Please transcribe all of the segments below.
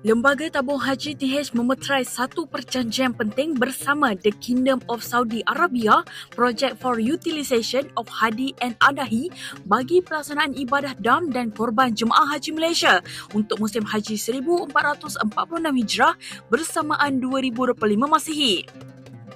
Lembaga Tabung Haji TH memeterai satu perjanjian penting bersama The Kingdom of Saudi Arabia Project for Utilization of Hadi and Adahi bagi pelaksanaan ibadah dam dan korban jemaah haji Malaysia untuk musim haji 1446 Hijrah bersamaan 2025 Masihi.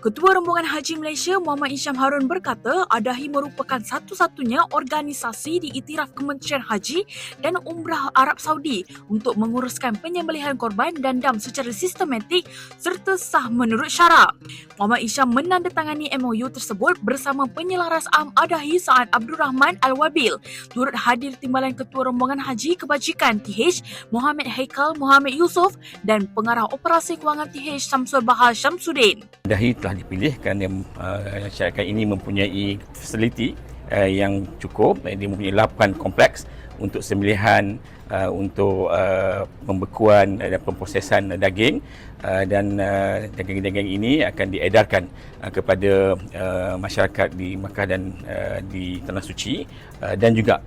Ketua Rombongan Haji Malaysia Muhammad Isyam Harun berkata Adahi merupakan satu-satunya organisasi diiktiraf Kementerian Haji dan Umrah Arab Saudi untuk menguruskan penyembelihan korban dan dam secara sistematik serta sah menurut syarak. Muhammad Isyam menandatangani MOU tersebut bersama penyelaras am Adahi Saad Abdul Rahman Al-Wabil turut hadir timbalan Ketua Rombongan Haji Kebajikan TH Muhammad Haikal Muhammad Yusof dan Pengarah Operasi Kewangan TH Samsul Bahar Syamsuddin. Dahi telah dipilih kerana uh, syarikat ini mempunyai fasiliti uh, yang cukup uh, dia mempunyai 8 kompleks untuk sembelihan uh, untuk uh, pembekuan dan pemprosesan daging uh, dan uh, daging-daging ini akan diedarkan uh, kepada uh, masyarakat di Makkah dan uh, di Tanah Suci uh, dan juga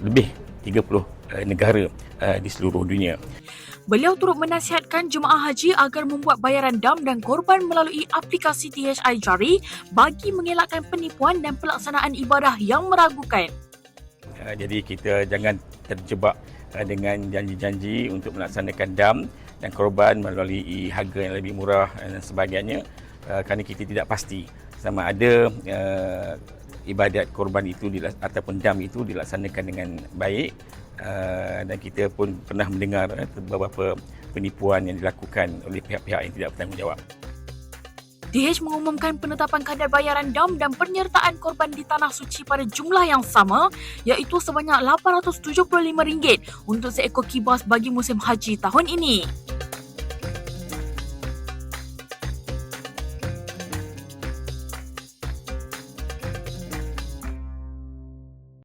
lebih 30 uh, negara uh, di seluruh dunia. Beliau turut menasihatkan jemaah haji agar membuat bayaran dam dan korban melalui aplikasi THI Jari bagi mengelakkan penipuan dan pelaksanaan ibadah yang meragukan. Uh, jadi kita jangan terjebak uh, dengan janji-janji untuk melaksanakan dam dan korban melalui harga yang lebih murah dan sebagainya uh, kerana kita tidak pasti sama ada ibadat korban itu ataupun dam itu dilaksanakan dengan baik Uh, dan kita pun pernah mendengar uh, beberapa penipuan yang dilakukan oleh pihak-pihak yang tidak bertanggungjawab. DH mengumumkan penetapan kadar bayaran dam dan penyertaan korban di Tanah Suci pada jumlah yang sama iaitu sebanyak RM875 untuk seekor kibas bagi musim haji tahun ini.